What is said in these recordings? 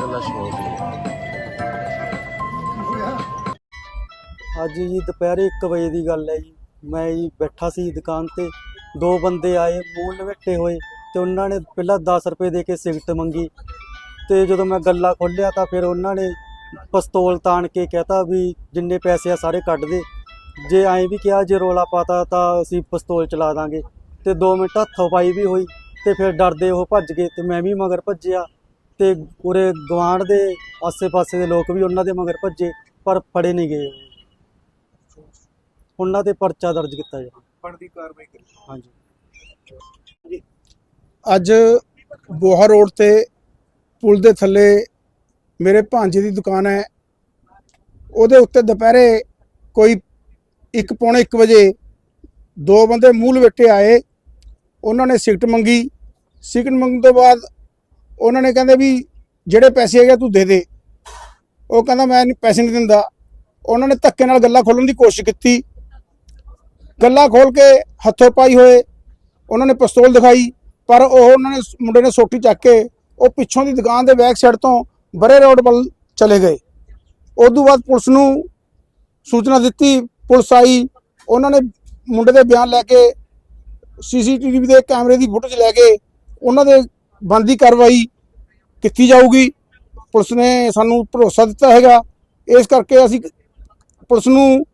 ਇਹਦਾ ਗੱਲਾਂ ਸ਼ੌਕ ਹੈ ਅੱਜ ਜੀ ਦੁਪਹਿਰੇ 1 ਵਜੇ ਦੀ ਗੱਲ ਹੈ ਜੀ। ਮੈਂ ਜੀ ਬੈਠਾ ਸੀ ਦੁਕਾਨ ਤੇ। ਦੋ ਬੰਦੇ ਆਏ ਮੂੰਹ ਲਵੇਟੇ ਹੋਏ ਤੇ ਉਹਨਾਂ ਨੇ ਪਹਿਲਾਂ 10 ਰੁਪਏ ਦੇ ਕੇ ਸਿਗਰਟ ਮੰਗੀ। ਤੇ ਜਦੋਂ ਮੈਂ ਗੱਲਾਂ ਖੋਲ੍ਹਿਆ ਤਾਂ ਫਿਰ ਉਹਨਾਂ ਨੇ ਪਿਸਤੌਲ ਤਾਣ ਕੇ ਕਹਤਾ ਵੀ ਜਿੰਨੇ ਪੈਸੇ ਆ ਸਾਰੇ ਕੱਢ ਦੇ। ਜੇ ਐਂ ਵੀ ਕਿਹਾ ਜੇ ਰੋਲਾ ਪਾਤਾ ਤਾਂ ਅਸੀਂ ਪਿਸਤੌਲ ਚਲਾ ਦਾਂਗੇ। ਤੇ 2 ਮਿੰਟ ਹੱਥੋਂ ਪਾਈ ਵੀ ਹੋਈ ਤੇ ਫਿਰ ਡਰਦੇ ਉਹ ਭੱਜ ਗਏ ਤੇ ਮੈਂ ਵੀ ਮਗਰ ਭੱਜਿਆ। ਤੇ ਪੂਰੇ ਗਵਾਂਢ ਦੇ ਆਸੇ-ਪਾਸੇ ਦੇ ਲੋਕ ਵੀ ਉਹਨਾਂ ਦੇ ਮਗਰ ਭੱਜੇ ਪਰ ਫੜੇ ਨਹੀਂ ਗਏ। ਉਹ। ਉਹਨਾਂ ਤੇ ਪਰਚਾ ਦਰਜ ਕੀਤਾ ਜੀ ਬਣਦੀ ਕਾਰਵਾਈ ਕਰੀ। ਹਾਂਜੀ। ਅੱਜ ਬੋਹਾ ਰੋਡ ਤੇ ਪੁਲ ਦੇ ਥੱਲੇ ਮੇਰੇ ਭਾਂਜੇ ਦੀ ਦੁਕਾਨ ਹੈ। ਉਹਦੇ ਉੱਤੇ ਦੁਪਹਿਰੇ ਕੋਈ 1 ਪੌਣੇ 1 ਵਜੇ ਦੋ ਬੰਦੇ ਮੂਲ ਲਵੇਟੇ ਆਏ। ਉਹਨਾਂ ਨੇ ਸਿਗਰਟ ਮੰਗੀ। ਸਿਗਰਟ ਮੰਗਣ ਤੋਂ ਬਾਅਦ ਉਹਨਾਂ ਨੇ ਕਹਿੰਦੇ ਵੀ ਜਿਹੜੇ ਪੈਸੇ ਹੈਗੇ ਆ ਤੂੰ ਦੇ ਦੇ। ਉਹ ਕਹਿੰਦਾ ਮੈਂ ਪੈਸੇ ਨਹੀਂ ਦਿੰਦਾ। ਉਹਨਾਂ ਨੇ ਧੱਕੇ ਨਾਲ ਗੱਲਾਂ ਖੋਲਣ ਦੀ ਕੋਸ਼ਿਸ਼ ਕੀਤੀ। ਗੱਲਾਂ ਖੋਲ ਕੇ ਹੱਥੋਂ ਪਾਈ ਹੋਏ। ਉਹਨਾਂ ਨੇ ਪਿਸਤੌਲ ਦਿਖਾਈ, ਪਰ ਉਹ ਉਹਨਾਂ ਨੇ ਮੁੰਡੇ ਨੇ ਸੋਟੀ ਚੱਕ ਕੇ ਉਹ ਪਿੱਛੋਂ ਦੀ ਦੁਕਾਨ ਦੇ ਬੈਕ ਸਾਈਡ ਤੋਂ ਬਰੇ ਰੋਡ ਵੱਲ ਚਲੇ ਗਏ। ਉਸ ਤੋਂ ਬਾਅਦ ਪੁਲਿਸ ਨੂੰ ਸੂਚਨਾ ਦਿੱਤੀ, ਪੁਲਿਸ ਆਈ। ਉਹਨਾਂ ਨੇ ਮੁੰਡੇ ਦੇ ਬਿਆਨ ਲੈ ਕੇ ਸੀਸੀਟੀਵੀ ਦੇ ਕੈਮਰੇ ਦੀ ਫੁਟੇਜ ਲੈ ਕੇ ਉਹਨਾਂ ਦੇ ਬਣਦੀ ਕਾਰਵਾਈ ਕੀਤੀ ਜਾਊਗੀ। ਪੁਲਿਸ ਨੇ ਸਾਨੂੰ ਭਰੋਸਾ ਦਿੱਤਾ ਹੈਗਾ। ਇਸ ਕਰਕੇ ਅਸੀਂ ਪੁਲਿਸ ਨੂੰ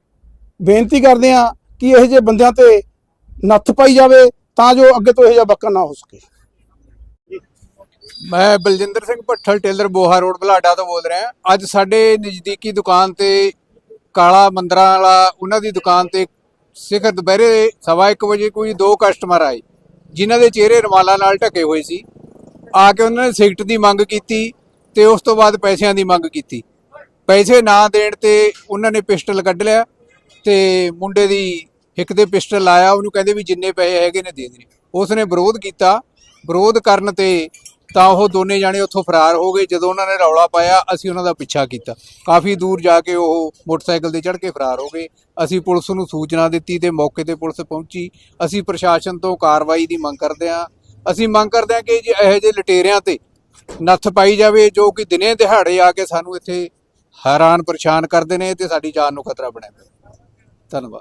ਬੇਨਤੀ ਕਰਦੇ ਹਾਂ ਕਿ ਇਹੋ ਜਿਹੇ ਬੰਦਿਆਂ ਤੇ ਨੱਥ ਪਾਈ ਜਾਵੇ ਤਾਂ ਜੋ ਅੱਗੇ ਤੋਂ ਇਹੋ ਜਿਹਾ ਵਾਕਾ ਨਾ ਹੋ ਸਕੇ। ਮੈਂ ਬਲਜਿੰਦਰ ਸਿੰਘ ਭੱਠਲ, ਟੇਲਰ ਬੋਹਾ ਰੋਡ, ਬਲਾਡਾ ਤੋਂ ਬੋਲ ਰਿਹਾ। ਅੱਜ ਸਾਡੇ ਨਜ਼ਦੀਕੀ ਦੁਕਾਨ ਤੇ ਕਾਲਾ ਮੰਦਰਾਂ ਵਾਲਾ ਉਹਨਾਂ ਦੀ ਦੁਕਾਨ ਤੇ ਸਿਖਰ ਦੁਪਹਿਰੇ ਸਵਾ ਇੱਕ ਵਜੇ ਕੋਈ ਦੋ ਕਸਟਮਰ ਆਏ, ਜਿਨ੍ਹਾਂ ਦੇ ਚਿਹਰੇ ਰੁਮਾਲਾਂ ਨਾਲ ਢਕੇ ਹੋਏ ਸੀ। ਆ ਕੇ ਉਹਨਾਂ ਨੇ ਸਿਗਰਟ ਦੀ ਮੰਗ ਕੀਤੀ ਤੇ ਉਸ ਤੋਂ ਬਾਅਦ ਪੈਸਿਆਂ ਦੀ ਮੰਗ ਕੀਤੀ। ਪੈਸੇ ਨਾ ਦੇਣ ਤੇ ਉਹਨਾਂ ਨੇ ਪਿਸਟਲ ਕੱਢ ਲਿਆ ਤੇ ਮੁੰਡੇ ਦੀ ਇੱਕ ਦੇ ਪਿਸਟਲ ਲਾਇਆ, ਉਹਨੂੰ ਕਹਿੰਦੇ ਵੀ ਜਿੰਨੇ ਪੈਸੇ ਹੈਗੇ ਨੇ ਦੇ ਦੇ। ਉਸ ਨੇ ਵਿਰੋਧ ਕੀਤਾ। ਵਿਰੋਧ ਕਰਨ ਤੇ ਤਾਂ ਉਹ ਦੋਨੇ ਜਾਣੇ ਉੱਥੋਂ ਫਰਾਰ ਹੋ ਗਏ। ਜਦੋਂ ਉਹਨਾਂ ਨੇ ਰੌਲਾ ਪਾਇਆ, ਅਸੀਂ ਉਹਨਾਂ ਦਾ ਪਿੱਛਾ ਕੀਤਾ। ਕਾਫੀ ਦੂਰ ਜਾ ਕੇ ਉਹ ਮੋਟਰਸਾਈਕਲ ਤੇ ਚੜ੍ਹ ਕੇ ਫਰਾਰ ਹੋ ਗਏ। ਅਸੀਂ ਪੁਲਿਸ ਨੂੰ ਸੂਚਨਾ ਦਿੱਤੀ ਤੇ ਮੌਕੇ ਤੇ ਪੁਲਿਸ ਪਹੁੰਚੀ। ਅਸੀਂ ਪ੍ਰਸ਼ਾਸਨ ਤੋਂ ਕਾਰਵਾਈ ਦੀ ਮੰਗ ਕਰਦੇ ਹਾਂ। ਅਸੀਂ ਮੰਗ ਕਰਦੇ ਹਾਂ ਕਿ ਜੇ ਇਹੋ ਜਿਹੇ ਲਟੇਰਿਆਂ ਤੇ ਨੱਥ ਪਾਈ ਜਾਵੇ, ਜੋ ਕਿ ਦਿਨੇ ਦਿਹਾੜੇ ਆ ਕੇ ਸਾਨੂੰ ਇੱਥੇ ਹੈਰਾਨ ਪਰੇਸ਼ਾਨ ਕਰਦੇ ਨੇ ਤੇ ਸਾਡੀ ਜਾਨ ਨੂੰ ਖਤਰਾ ਬਣਿਆ ਹੋਇਆ ਧੰਨਵਾਦ।